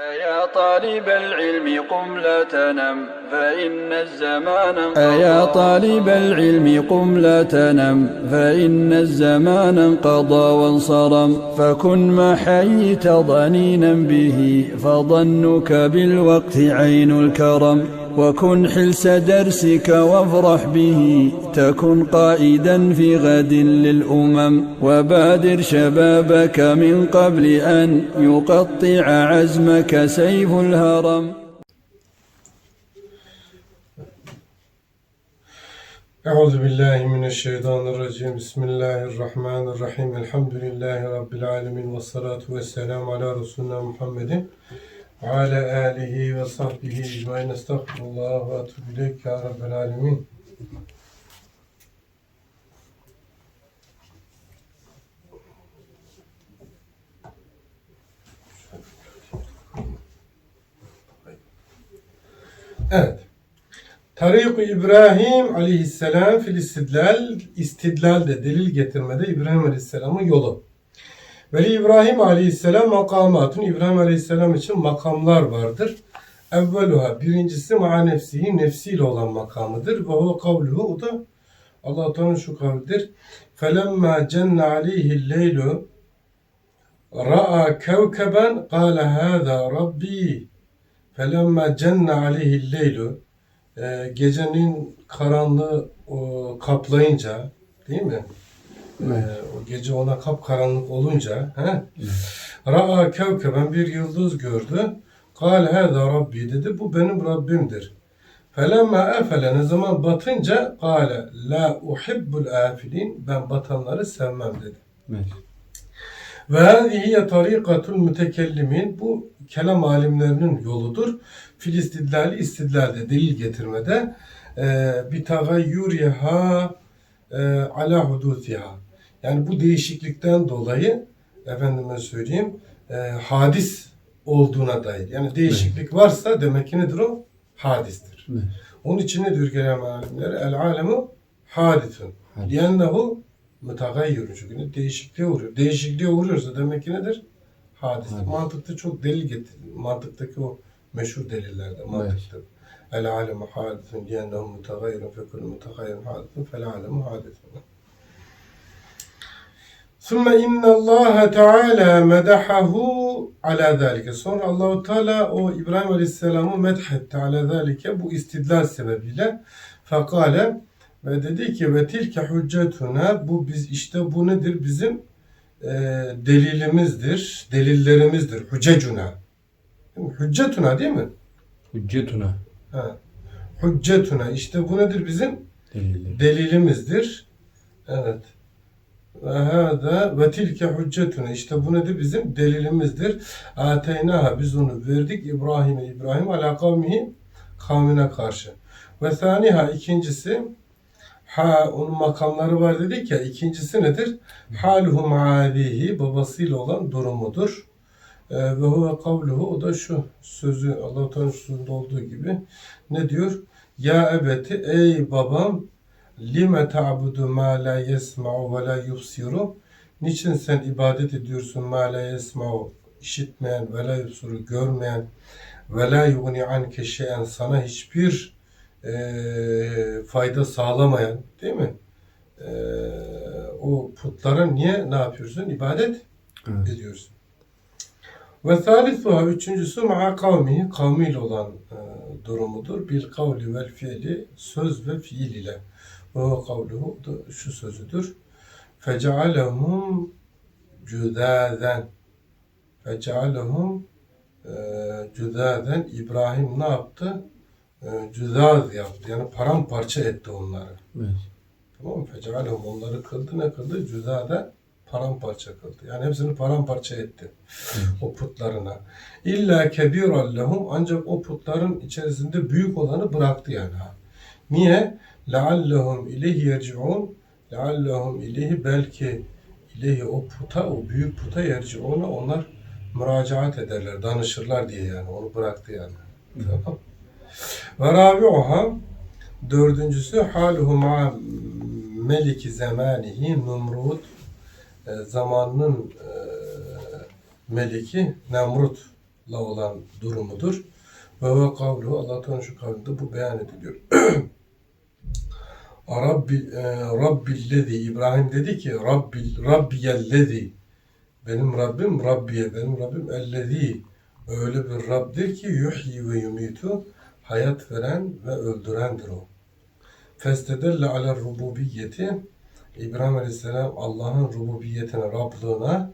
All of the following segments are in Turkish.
أيا طالب العلم قم لا تنم فإن الزمان أيا طالب العلم قم لا تنم فإن الزمان انقضى وانصرم. فكن ما حييت ضنينا به فظنك بالوقت عين الكرم. وكن حلس درسك وافرح به تكن قائدا في غد للأمم وبادر شبابك من قبل أن يقطع عزمك سيف الهرم. أعوذ بالله من الشيطان الرجيم. بسم الله الرحمن الرحيم. الحمد لله رب العالمين والصلاة والسلام على رسولنا محمد. Ve ala alihi ve sahbihi ecmain estağfurullah ve etubülek ya Rabbel. Evet. Tarik-i İbrahim aleyhisselam fil istidlal, istidlal de delil getirmede İbrahim aleyhisselamın yolu. Veli İbrahim aleyhisselam makamatun İbrahim aleyhisselam için makamlar vardır. Evveluha birincisi ma'a nefsihi nefsiyle olan makamıdır. Ve o kavluhu o da Allah Teala'nın şu kavlidir. Felemma cenne aleyhi leylu ra'a kevkeben kâle hâzâ rabbi felemma cenne aleyhi leylu e, gecenin karanlığı kaplayınca değil mi? E, o gece ona kapkaranlık olunca he? Ra'a kevkeben bir yıldız gördü. Kâle hâzâ rabbi dedi. Bu benim Rabbimdir. Felemma efele ne zaman batınca kâle la uhibbul afilin ben batanları sevmem dedi. Ve hâzihi tarikatul mütekellimin bu kelam alimlerinin yoludur. Fil istidlali istidlalde delil getirmede e, bir tagayyuriha e, ala hudutiha. Yani bu değişiklikten dolayı efendime söyleyeyim e, hadis olduğuna dair. Yani değişiklik varsa demek ki nedir o? Hadistir. Onun için ne diyor kelam alimleri? El alemu hadithun. Liyennehu mütegayyirun. Çünkü değişikliğe uğruyor. Değişikliğe uğruyorsa demek ki nedir? Hadis. Mantıkta çok delil getir. Mantıktaki o meşhur delillerde mantıkta. El alemu hadithun liyennehu mütegayyirun fekul mütegayyirun hadithun fel alemu hadithun. Sümme innallaha teala medahahu ala zalike. Sonra Allahu Teala o İbrahim Aleyhisselam'ı medhetti ala zalike bu istidlal sebebiyle. Fekale ve dedi ki ve tilke hüccetuna bu biz işte bu nedir bizim e, delilimizdir, delillerimizdir. Hüccecuna. Hüccetuna değil mi? Hüccetuna. Ha. Hüccetuna işte bu nedir bizim Delilleri. delilimizdir. Evet. Ve hâdâ ve tilke hüccetuna. İşte bu nedir? Bizim delilimizdir. Ateynaha biz onu verdik İbrahim'e İbrahim ala kavmihi kavmine karşı. Ve thaniha ikincisi ha onun makamları var dedik ya ikincisi nedir? Haluhu ma'abihi babasıyla olan durumudur. Ee, ve huve kavluhu o da şu sözü Allah-u Teala'nın sözünde olduğu gibi ne diyor? Ya ebeti ey babam lime ta'budu ma la yesma'u ve la yubsiru Niçin sen ibadet ediyorsun ma la yesma'u işitmeyen ve la yubsiru görmeyen ve la yugni anke şeyen sana hiçbir eee, fayda sağlamayan değil mi? Eee, o putlara niye ne yapıyorsun? İbadet Evet. ediyorsun. Ve thalithuha üçüncüsü ma'a kavmihi kavmiyle olan e, durumudur. Bil kavli vel fiili söz ve fiil ile. Ve o kavluhu şu sözüdür. Fecealehum cüdaden Fecealehum e, cüdaden İbrahim ne yaptı? E, cüdad yaptı. Yani paramparça etti onları. Evet. Tamam mı? Fecealehum onları kıldı ne kıldı? Cüdade paramparça kıldı. Yani hepsini paramparça etti. O putlarına. İlla kebiran lehum ancak o putların içerisinde büyük olanı bıraktı yani. Niye? Leallehum ileyhi yerciun Leallehum ileyhi belki ileyhi o puta, o büyük puta yerciuna onlar müracaat ederler, danışırlar diye yani. Onu bıraktı yani. Tamam. Ve rabi'uha dördüncüsü haluhu ma meliki zamanihi Numrud e, zamanının e, meliki Nemrut olan durumudur. Ve ve kavlu Allah Teala şu kavlinde bu beyan ediliyor. Rabbi e, Rabbillezi İbrahim dedi ki Rabbil Rabbiyellezi benim Rabbim Rabbiye benim Rabbim ellezi öyle bir Rabbdir ki yuhyi ve yumitu hayat veren ve öldürendir o. Festedelle ala rububiyeti İbrahim Aleyhisselam Allah'ın rububiyetine, Rablığına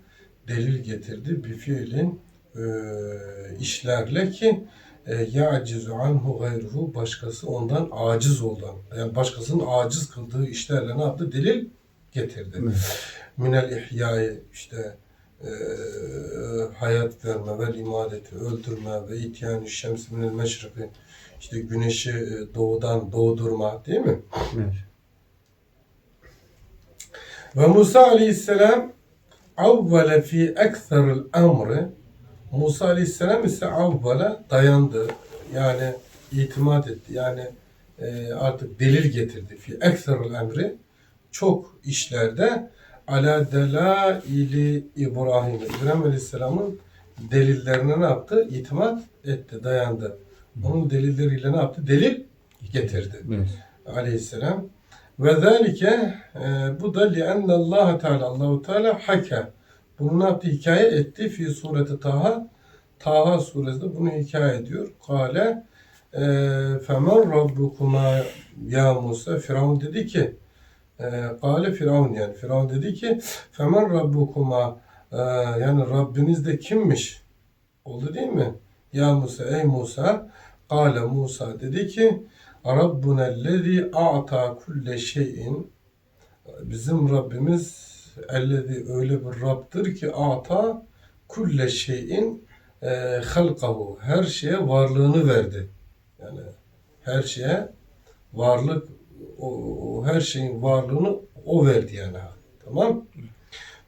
delil getirdi. Bir fiilin e, işlerle ki ya'cizu anhu gayruhu başkası ondan aciz olan yani başkasının aciz kıldığı işlerle ne yaptı? Delil getirdi. Minel ihyai işte e, hayat verme ve imadeti öldürme ve ityan şems minel meşriki işte güneşi e, doğudan doğdurma değil mi? Evet. Ve Musa aleyhisselam avvele fi ekseril emri Musa aleyhisselam ise avvele dayandı. Yani itimat etti. Yani e, artık delil getirdi. Fi ekseril emri çok işlerde ala delaili İbrahim. İbrahim aleyhisselamın delillerine ne yaptı? İtimat etti, dayandı. Onun delilleriyle ne yaptı? Delil getirdi Evet. aleyhisselam. Ve zalike e, bu da li'enne Allah Teala Allahu Teala hake. Bunu ne yaptı? Hikaye etti fi sureti Taha. Taha suresinde bunu hikaye ediyor. Kale e, femen rabbukuma ya Musa Firavun dedi ki e, Kale Firavun yani Firavun dedi ki femen rabbukuma e, yani Rabbiniz de kimmiş? Oldu değil mi? Ya Musa ey Musa Kale Musa dedi ki Rabbuna ellezî a'ta kulle şeyin Bizim Rabbimiz ellezî öyle bir Rabb'dir ki a'ta kulle şeyin e, halkahu her şeye varlığını verdi. Yani her şeye varlık o, o her şeyin varlığını o verdi yani. Tamam?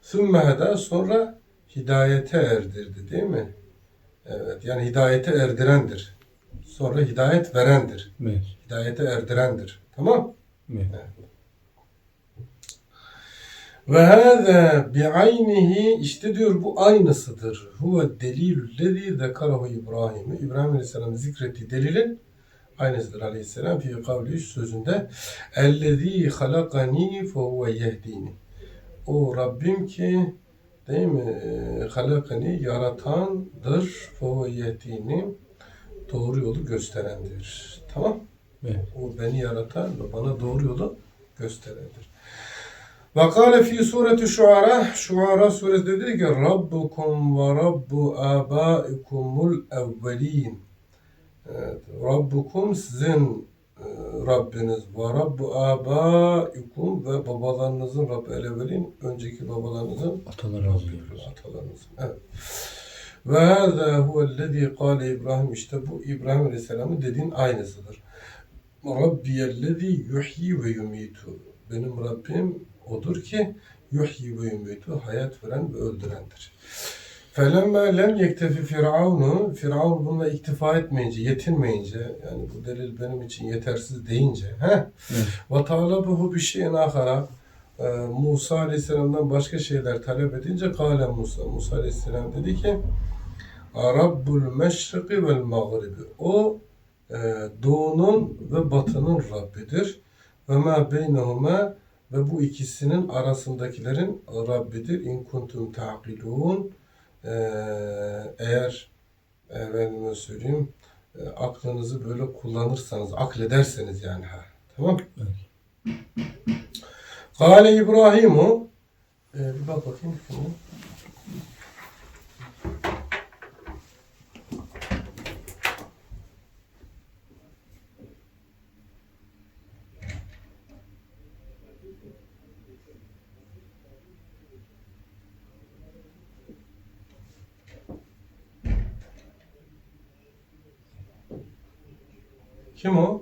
Sümme heda sonra hidayete erdirdi değil mi? Evet yani hidayete erdirendir. Sonra hidayet verendir Evet. hidayete erdirendir. Tamam? Evet. Ve hâzâ bi'aynihi işte diyor bu aynısıdır. Huve delilüllezî zekarahu İbrahim'i. İbrahim Aleyhisselam zikrettiği delilin aynısıdır Aleyhisselam fi kavli sözünde ellezî halakani fehuve yehdini. O Rabbim ki değil mi? Halakani yaratandır fehuve yehdini. Doğru yolu gösterendir. Tamam? Evet. O beni yaratan ve bana doğru yolu gösterendir. Ve kâle fî sureti şuara, şuara suresi dedi ki Rabbukum ve Rabbu âbâikumul evvelîn. Evet, Rabbukum sizin e, Rabbiniz ve Rabbu âbâikum ve babalarınızın Rabbi el-evvelîn, önceki babalarınızın atalarınızın. Evet. Ve hâzâ huvellezî kâle İbrahim işte bu İbrahim Aleyhisselam'ın dediğin aynısıdır. Rabbiyellezî yuhyi ve yumitu. Benim Rabbim odur ki yuhyi ve yumitu hayat veren ve öldürendir. Felemme lem yektefi firavunu Firavun bununla iktifa etmeyince, yetinmeyince yani bu delil benim için yetersiz deyince he? Ve talabuhu bir şeyin ahara e, Musa Aleyhisselam'dan başka şeyler talep edince kâle Musa. Musa Aleyhisselam dedi ki Rabbul meşriki vel mağribi. O e, doğunun ve batının Rabbidir. Ve ma beynehuma ve bu ikisinin arasındakilerin Rabbidir. İn kuntum ta'kilun. E, eğer efendime söyleyeyim e, aklınızı böyle kullanırsanız, aklederseniz yani ha. Tamam? Evet. Kale İbrahimu e, bir bak bakayım şunu. Kim o?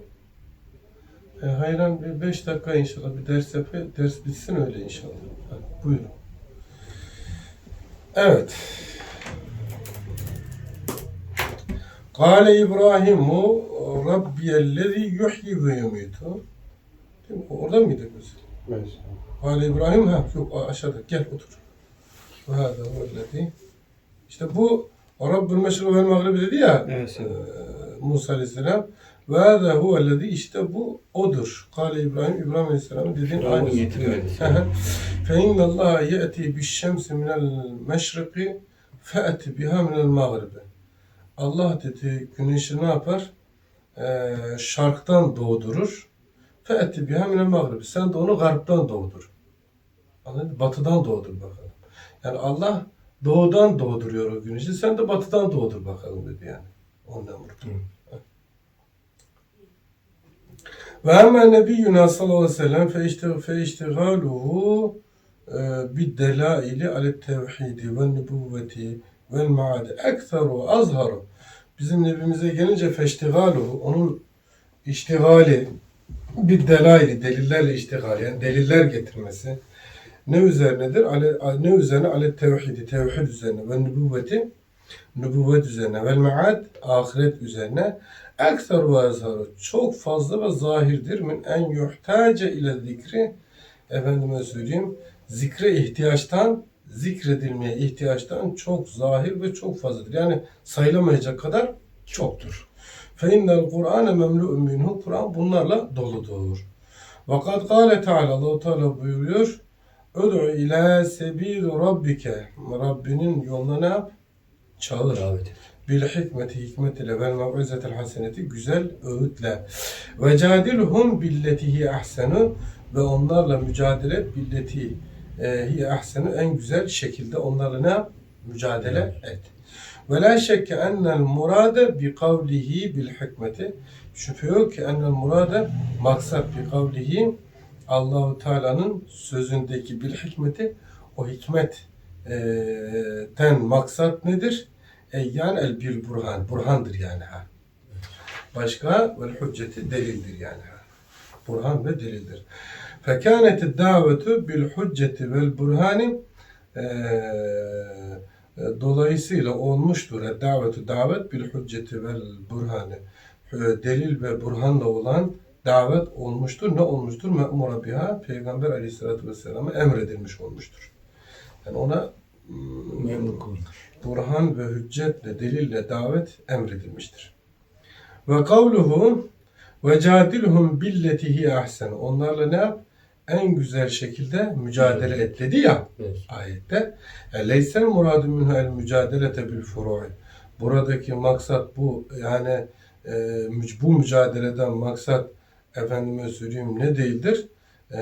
E, hayran bir beş dakika inşallah bir ders yapı, ders bitsin öyle inşallah. Hadi, buyurun. Evet. Kale İbrahimu Rabbiyellezi yuhyi ve yumitu. Değil mi? Orada mıydık biz? Evet. Kale İbrahim ha yok aşağıda gel otur. Ve hâzâ huvellezî. İşte bu Rabbül Meşrik vel Mağrib dedi ya Evet. e, Musa Aleyhisselam ve hâzâ huvellezî işte bu odur. Kale İbrahim, İbrahim Aleyhisselam'ın dediğin aynısı. Fe inna Allah ye'ti bi'ş-şemsi minel meşriki fe'ti biha minel mağribi. Allah dedi güneşi ne yapar? Ee, şarktan doğdurur. Fe'ti biha minel mağribi. Sen de onu garptan doğdur. Anladın? Batıdan doğdur bakalım. Yani Allah doğudan doğduruyor o güneşi. Sen de batıdan doğdur bakalım dedi yani. Ondan vurdu. Ve hemen Nebiyyuna sallallahu aleyhi ve sellem fe işte fe iştigaluhu bid delaili ale tevhidi ve nübüvveti ve maadi ekseru azharu bizim nebimize gelince feştigaluhu onun iştigali bir delaili delillerle iştigal yani deliller getirmesi ne üzerinedir? Ale, ne üzerine? Ale tevhidi, tevhid üzerine ve nübüvveti nübüvvet üzerine ve maad ahiret üzerine ekser ve azharu çok fazla ve zahirdir min en yuhtace ile zikri efendime söyleyeyim zikre ihtiyaçtan zikredilmeye ihtiyaçtan çok zahir ve çok fazladır. Yani sayılamayacak kadar çoktur. Fe innel Kur'ane memlu'un minhu Kur'an bunlarla doludur. Ve kad kâle Teala Allah Teala buyuruyor. Öd'u ila sebil rabbike. Rabbinin yoluna ne yap? Çağır. Et. Bil hikmeti hikmet ile vel mev'izetel haseneti güzel öğütle. Ve cadilhum billetihi ahsenu ve onlarla mücadele et billeti e, hi ahsenu en güzel şekilde onlarla ne yap? Mücadele et. Ve la şekke ennel murade bi kavlihi bil hikmeti. Şüphe yok ki ennel murade maksat bi kavlihi Allahu Teala'nın sözündeki bil hikmeti o hikmet e, ten maksat nedir? E, yani el bil burhan. Burhandır yani ha. Başka vel hücceti delildir yani ha. Burhan ve delildir. Fekânet davetu bil hücceti vel burhani e, e, dolayısıyla olmuştur. E, davetu davet bil hücceti vel burhani delil ve burhanla olan davet olmuştur. Ne olmuştur? Me'mura biha Peygamber aleyhissalatü vesselam'a emredilmiş olmuştur. Yani ona mm, Memnun kılın. burhan ve hüccetle, delille davet emredilmiştir. Ve kavluhu ve cadilhum billetihi ahsen. Onlarla ne yap? En güzel şekilde mücadele et dedi ya Evet. ayette. E, Leysel muradu minhu el mücadelete bil furu'i. Buradaki maksat bu. Yani e, bu mücadeleden maksat efendime söyleyeyim ne değildir? E,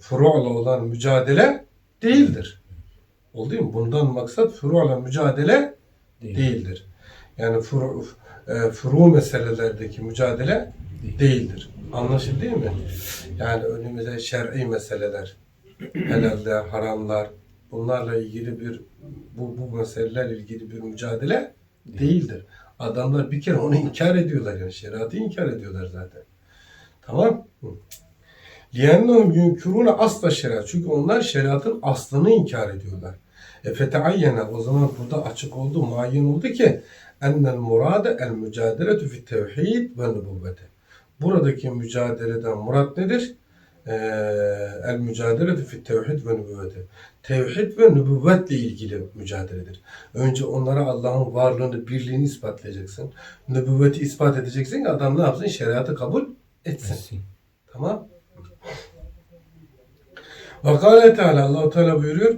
furu'la olan mücadele değildir. Oldu mu? Bundan maksat furu'la mücadele Değil. değildir. Yani furu, e, furu meselelerdeki mücadele Değil. değildir. Anlaşıldı değil mi? Yani önümüze şer'i meseleler, helaller, haramlar, bunlarla ilgili bir bu, bu meselelerle ilgili bir mücadele Değil. değildir. Adamlar bir kere onu inkar ediyorlar yani şeriatı inkar ediyorlar zaten. Tamam? Liyennehum yunkirune asla şeriat. Çünkü onlar şeriatın aslını inkar ediyorlar. E feteayyene o zaman burada açık oldu, muayyen oldu ki ennel murade el mücadeletu fit tevhid ve nübüvvete. Buradaki mücadeleden murat nedir? Ee, el mücadeletu fit tevhid ve nübüvvete. Tevhid ve nübüvvetle ilgili mücadeledir. Önce onlara Allah'ın varlığını, birliğini ispatlayacaksın. Nübüvveti ispat edeceksin ki adam ne yapsın? Şeriatı kabul etsin. Etsin. Tamam. Ve kâle Teala Allah Teala buyuruyor.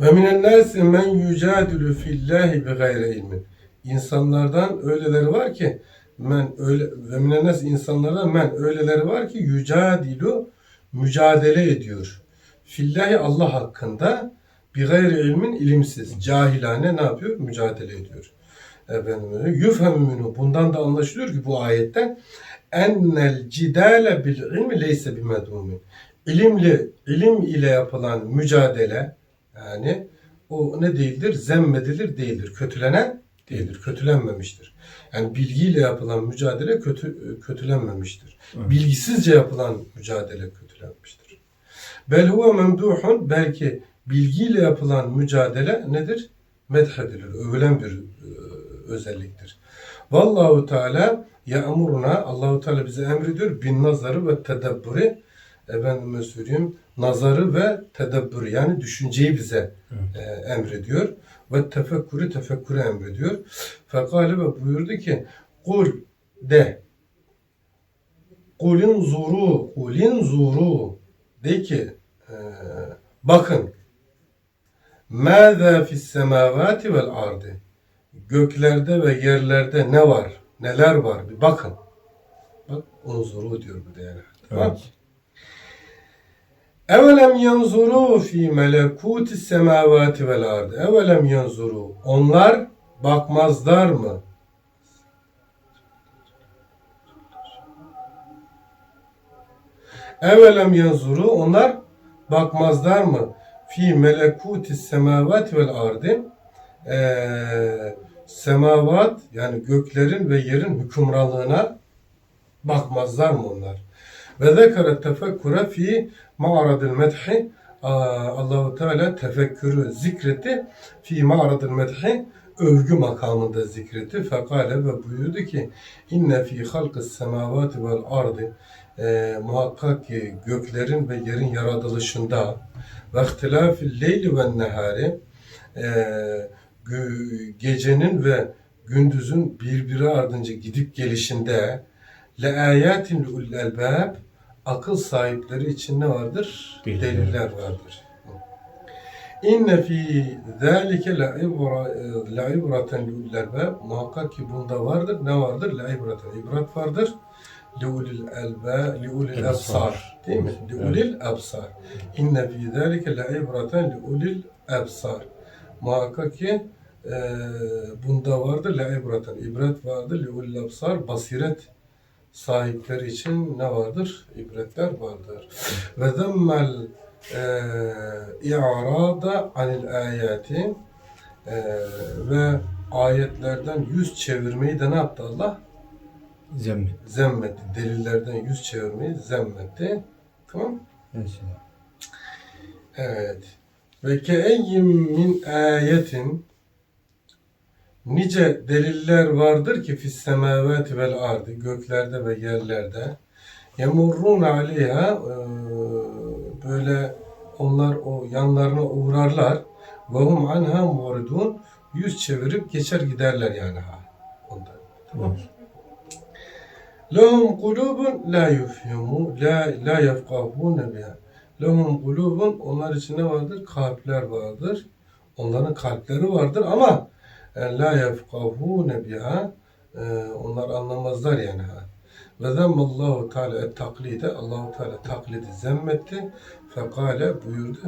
Ve minen nâsi men yücadilü fillâhi bi gayre ilmin. İnsanlardan öyleleri var ki men öyle ve minen nâsi insanlardan men öyleleri var ki yücadilu mücadele ediyor. Fillahi Allah hakkında bi gayri ilmin ilimsiz, cahilane ne yapıyor? Mücadele ediyor. Efendim. Yüfhemü minhu. Bundan da anlaşılıyor ki bu ayetten ennel cidale bil ilmi leyse bimedhumin. İlimli, ilim ile yapılan mücadele yani o ne değildir? Zemmedilir değildir. Kötülenen değildir. Kötülenmemiştir. Yani bilgiyle yapılan mücadele kötü kötülenmemiştir. Evet. Bilgisizce yapılan mücadele kötülenmiştir. Bel huve memduhun belki bilgiyle yapılan mücadele nedir? Medhedilir. Övülen bir e, özelliktir. Vallahu Teala ya'muruna Allahu Teala bize emrediyor bin nazarı ve tedebbürü efendime söyleyeyim nazarı ve tedebbürü yani düşünceyi bize Evet. e, emrediyor. ve tefekkürü tefekkürü emrediyor. Fekale ve buyurdu ki kul de kulin zuru kulin zuru de ki e, bakın Mâzâ fis semâvâti vel ardı göklerde ve yerlerde ne var? Neler var? Bir bakın. Bak unzuru diyor bu. Tamam. Evet. Evelem yanzuru fi melekuti semavati vel ardı. Evelem yanzuru. Onlar bakmazlar mı? Evelem yanzuru. Onlar bakmazlar mı? Fi melekuti semavati vel ardı. Ee, semavat yani göklerin ve yerin hükümranlığına bakmazlar mı onlar? Ve zekere tefekküre fi ma'radil medhi Allahu Teala tefekkürü zikretti fi ma'radil medhi övgü makamında zikretti. Fekale ve buyurdu ki inne fi halkis semavati vel ardı e, muhakkak ki göklerin ve yerin yaratılışında ve ihtilafil leyli ve nehari e, gecenin ve gündüzün birbiri ardınca gidip gelişinde le ayatin ul elbab akıl sahipleri için ne vardır? Deliller. Deliller vardır. İnne fi zalike la ibra la ibraten lil elbab muhakkak ki bunda vardır. Ne vardır? La ibraten ibret vardır. Liulil elba liulil absar değil mi? Liulil absar. İnne fi zalike la ibraten liulil absar. Muhakkak ki e, bunda vardır la ibraten ibret vardır liulil absar basiret sahipleri için ne vardır? İbretler vardır. Ve zemmel e, i'rada anil ayati e, ve ayetlerden yüz çevirmeyi de ne yaptı Allah? Zemmi. Zemmetti. Delillerden yüz çevirmeyi zemmetti. Tamam Mesela. Evet. Ve keeyyim min ayetin nice deliller vardır ki fis semavati vel ardı göklerde ve yerlerde yemurrun aleyha eee, böyle onlar o yanlarına uğrarlar ve hum anha muridun yüz çevirip geçer giderler yani ha. Ondan. Tamam. Lehum kulubun la yufhimu la la yefkahune biha. Lehum kulubun onlar için ne vardır? Kalpler vardır. Onların kalpleri vardır ama e, la yefkahune biha e, onlar anlamazlar yani ha. Ve zemmallahu teala et taklide Allahu Teala taklidi zemmetti. Fekale buyurdu.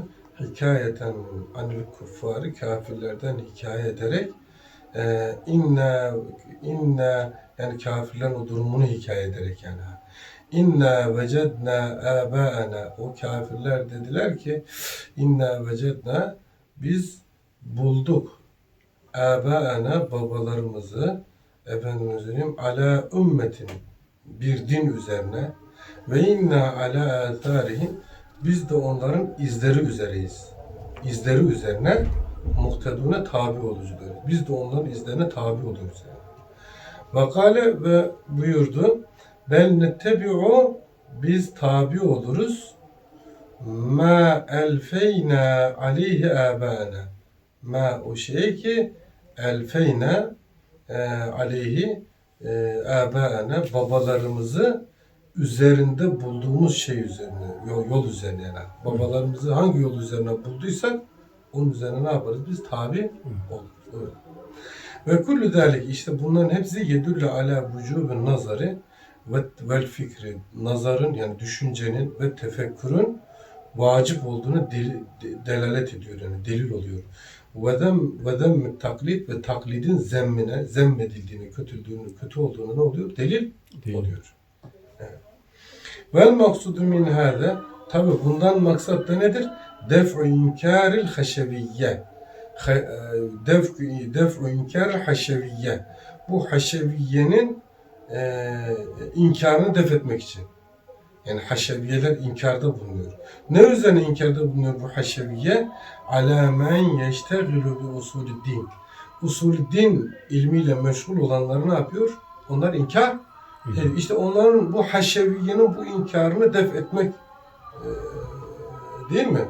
Hikayeten anil kuffari kafirlerden hikaye ederek e, inne inne yani kafirlerin o durumunu hikaye ederek yani. İnna vecedna abaana o kafirler dediler ki inna vecedna biz bulduk abaana babalarımızı efendim söyleyeyim ala ümmetin bir din üzerine ve inna ala atharihim biz de onların izleri üzereyiz. İzleri üzerine muhtedune tabi olucularız. Biz de onların izlerine tabi oluyoruz. Yani. Vakale ve buyurdu. Bel nettebi'u biz tabi oluruz. Ma elfeyna aleyhi abana. Ma o şey ki elfeyna e, aleyhi e, abana babalarımızı üzerinde bulduğumuz şey üzerine, yol, yol üzerine yani. Babalarımızı hangi yol üzerine bulduysak onun üzerine ne yaparız? Biz tabi oluruz. Ve kullu dalik işte bunların hepsi yedülle ala vücubun nazarı ve vel fikri nazarın yani düşüncenin ve tefekkürün vacip olduğunu del, de- delalet ediyor yani delil oluyor. Ve dem ve dem taklit ve taklidin zemmine zemmedildiğini, kötüldüğünü, kötü olduğunu ne oluyor? Delil Değil. oluyor. Evet. Vel maksudu min hâde tabi bundan maksat da nedir? Def'u inkaril haşeviyye. Ha- e, Def'u def'u inkaril haşeviyye. Bu haşeviyenin e, inkarını def etmek için. Yani haşeviyeler inkarda bulunuyor. Ne üzerine inkarda bulunuyor bu haşeviye? Ala men yeştegilu bi usulü din. Usulü din ilmiyle meşgul olanları ne yapıyor? Onlar inkar e, işte onların bu haşeviyenin bu inkarını def etmek e, değil mi?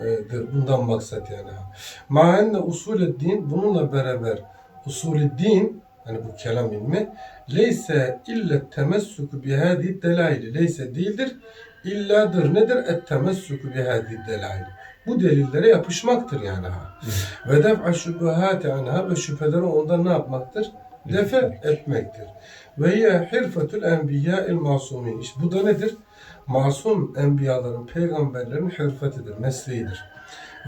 dir. Bundan maksat yani. Ma enne usulü din bununla beraber usulü din hani bu kelam ilmi leyse illa temessuku bi hadi delaili leyse değildir illadır nedir et temessuku bi hadi delaili bu delillere yapışmaktır yani ha. Ve def'a şübhati anha ve şüpheleri ondan ne yapmaktır? Defe etmektir. Ve hiye hirfetul enbiya'il masumin. İşte bu da nedir? Masum enbiyaların, peygamberlerin hırfetidir, mesleğidir.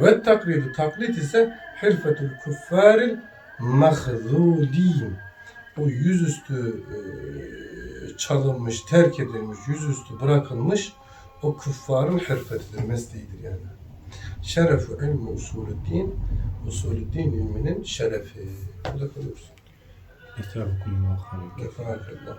Ve taklidu taklit ise hirfetul kuffaril mahzulin. O yüzüstü çalınmış, terk edilmiş, yüzüstü bırakılmış o küffarın hırfetidir, mesleğidir yani. Şerefu ilmi usulü din, usulü din ilminin şerefi. Burada kalıyoruz. Estağfurullah. Kefakallah.